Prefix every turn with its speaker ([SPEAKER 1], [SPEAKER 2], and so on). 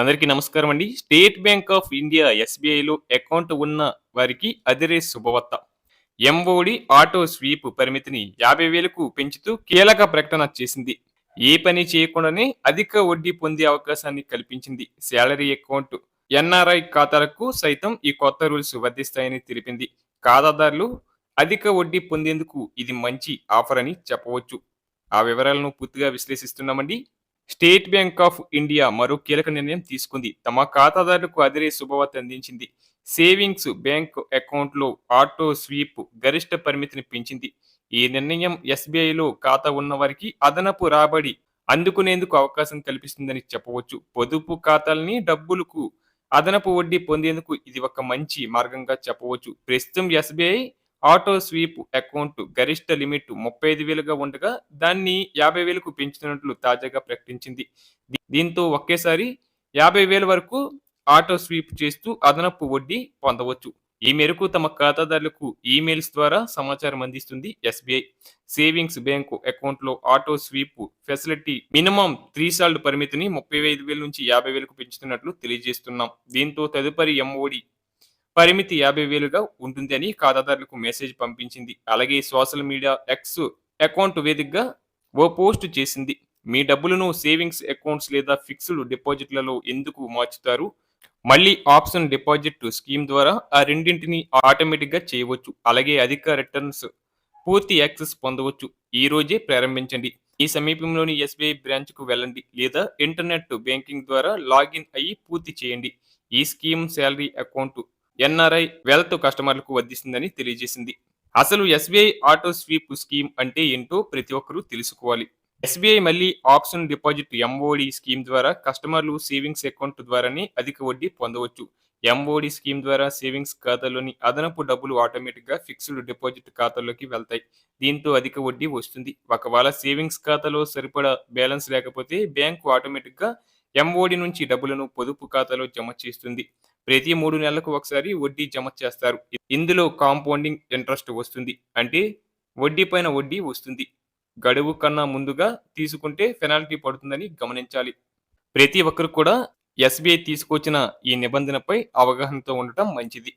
[SPEAKER 1] అందరికీ నమస్కారం అండి. స్టేట్ బ్యాంక్ ఆఫ్ ఇండియా ఎస్బీఐలో అకౌంట్ ఉన్న వారికి అదిరే శుభవార్త. ఎంఓడి ఆటో స్వీప్ పరిమితిని యాభై వేలకు పెంచుతూ కీలక ప్రకటన చేసింది. ఏ పని చేయకుండానే అధిక వడ్డీ పొందే అవకాశాన్ని కల్పించింది శాలరీ అకౌంట్. ఎన్ఆర్ఐ ఖాతాలకు సైతం ఈ కొత్త రూల్స్ వర్తిస్తాయని తెలిపింది. ఖాతాదారులు అధిక వడ్డీ పొందేందుకు ఇది మంచి ఆఫర్ అని చెప్పవచ్చు. ఆ వివరాలను పూర్తిగా విశ్లేషిస్తున్నామండి. స్టేట్ బ్యాంక్ ఆఫ్ ఇండియా మరో కీలక నిర్ణయం తీసుకుంది. తమ ఖాతాదారులకు అదిరే శుభవార్త అందించింది. సేవింగ్స్ బ్యాంక్ అకౌంట్లో ఆటో స్వీప్ గరిష్ట పరిమితిని పెంచింది. ఈ నిర్ణయం ఎస్బీఐలో ఖాతా ఉన్న వారికి అదనపు రాబడి అందుకునేందుకు అవకాశం కల్పిస్తుందని చెప్పవచ్చు. పొదుపు ఖాతాలని డబ్బులకు అదనపు వడ్డీ పొందేందుకు ఇది ఒక మంచి మార్గంగా చెప్పవచ్చు. ప్రస్తుతం ఎస్బీఐ ఆటో స్వీప్ అకౌంట్ గరిష్ట లిమిట్ ముప్పై ఐదు వేలుగా ఉండగా దాన్ని యాభై వేలకు పెంచుతున్నట్లు తాజాగా ప్రకటించింది. దీంతో ఒకేసారి యాభై వేల వరకు ఆటో స్వీప్ చేస్తూ అదనపు వడ్డీ పొందవచ్చు. ఈ మేరకు తమ ఖాతాదారులకు ఈమెయిల్స్ ద్వారా సమాచారం అందిస్తుంది ఎస్బీఐ. సేవింగ్స్ బ్యాంకు అకౌంట్లో auto sweep facility minimum threshold పరిమితిని ముప్పై ఐదు వేల నుంచి యాభై వేలకు పెంచుతున్నట్లు తెలియజేస్తున్నాం. దీంతో తదుపరి ఎంఓడి పరిమితి యాభై వేలుగా ఉంటుంది అని ఖాతాదారులకు మెసేజ్ పంపించింది. అలాగే సోషల్ మీడియా ఎక్స్ అకౌంట్ వేదికగా ఓ పోస్ట్ చేసింది. మీ డబ్బులను సేవింగ్స్ అకౌంట్స్ లేదా ఫిక్స్డ్ డిపాజిట్లలో ఎందుకు మార్చుతారు? మళ్ళీ ఆప్షన్ డిపాజిట్ స్కీమ్ ద్వారా ఆ రెండింటిని ఆటోమేటిక్గా చేయవచ్చు. అలాగే అధిక రిటర్న్స్ పూర్తి యాక్సెస్ పొందవచ్చు. ఈ రోజే ప్రారంభించండి. ఈ సమీపంలోని ఎస్బీఐ బ్రాంచ్కు వెళ్ళండి లేదా ఇంటర్నెట్ బ్యాంకింగ్ ద్వారా లాగిన్ అయ్యి పూర్తి చేయండి. ఈ scheme salary account NRI wealth కస్టమర్లకు వర్ధిస్తుందని తెలియజేసింది. అసలు ఎస్బీఐ ఆటో స్వీప్ స్కీమ్ అంటే ఏంటో ప్రతి ఒక్కరూ తెలుసుకోవాలి. ఎస్బీఐ మళ్ళీ ఆప్షన్ డిపాజిట్ ఎంఓడి స్కీమ్ ద్వారా కస్టమర్లు సేవింగ్స్ అకౌంట్ ద్వారానే అధిక వడ్డీ పొందవచ్చు. ఎంఓడి స్కీమ్ ద్వారా సేవింగ్స్ ఖాతాలోని అదనపు డబ్బులు ఆటోమేటిక్గా ఫిక్స్డ్ డిపాజిట్ ఖాతాలోకి వెళ్తాయి. దీంతో అధిక వడ్డీ వస్తుంది. ఒకవేళ సేవింగ్స్ ఖాతాలో సరిపడా బ్యాలెన్స్ లేకపోతే బ్యాంకు ఆటోమేటిక్గా ఎంఓడి నుంచి డబ్బులను పొదుపు ఖాతాలో జమ చేస్తుంది. ప్రతి మూడు నెలలకు ఒకసారి వడ్డీ జమ చేస్తారు. ఇందులో కాంపౌండింగ్ ఇంట్రెస్ట్ వస్తుంది. అంటే వడ్డీ పైన వడ్డీ వస్తుంది. గడువు కన్నా ముందుగా తీసుకుంటే పెనాల్టీ పడుతుందని గమనించాలి. ప్రతి ఒక్కరు కూడా ఎస్బీఐ తీసుకొచ్చిన ఈ నిబంధనపై అవగాహనతో ఉండటం మంచిది.